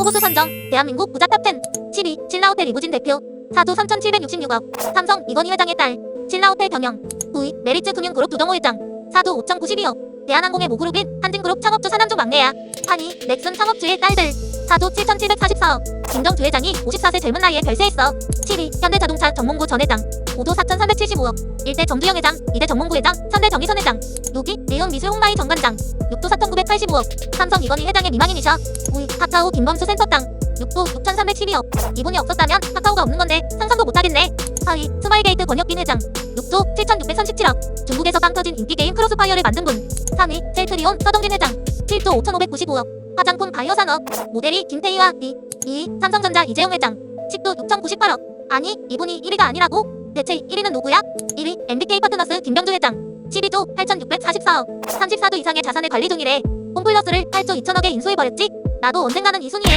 후보수 선정 대한민국 부자 탑10 7위 신라호텔 이부진 대표 사주 3,766억 삼성 이건희 회장의 딸 신라호텔 경영 9위 메리츠 금융그룹 두동호 회장 사주 5,092억 대한항공의 모그룹인 한진그룹 창업주 사남종 막내야 한이 넥슨 창업주의 딸들 사주 7,744억. 김정주 회장이 54세 젊은 나이에 별세했어. 7위 현대자동차 정몽구 전 회장. 5조 4,375억. 1대 정두영 회장 2대 정몽구 회장 3대 정의선 회장. 6위 리온 미술 홍마이 정관장. 6조 4,985억. 삼성 이건희 회장의 미망인이셔. 5위 카카오 김범수 센터장. 6조 6,312억. 이분이 없었다면 카카오가 없는 건데 상상도 못하겠네. 4위 스마일게이트 권혁빈 회장. 6조 7,637억. 중국에서 빵 터진 인기 게임 크로스파이어를 만든 분. 3위 셀트리온 서정진 회장. 7조 5,595억 화장품 바이오 산업 모델이 김태희와 리 2위 삼성전자 이재용 회장 10조 6,098억 아니 이분이 1위가 아니라고? 대체 1위는 누구야? 1위 MBK 파트너스 김병주 회장 12조 8,644억 34도 이상의 자산을 관리 중이래 홈플러스를 8조 2천억에 인수해버렸지? 나도 언젠가는 이 순위에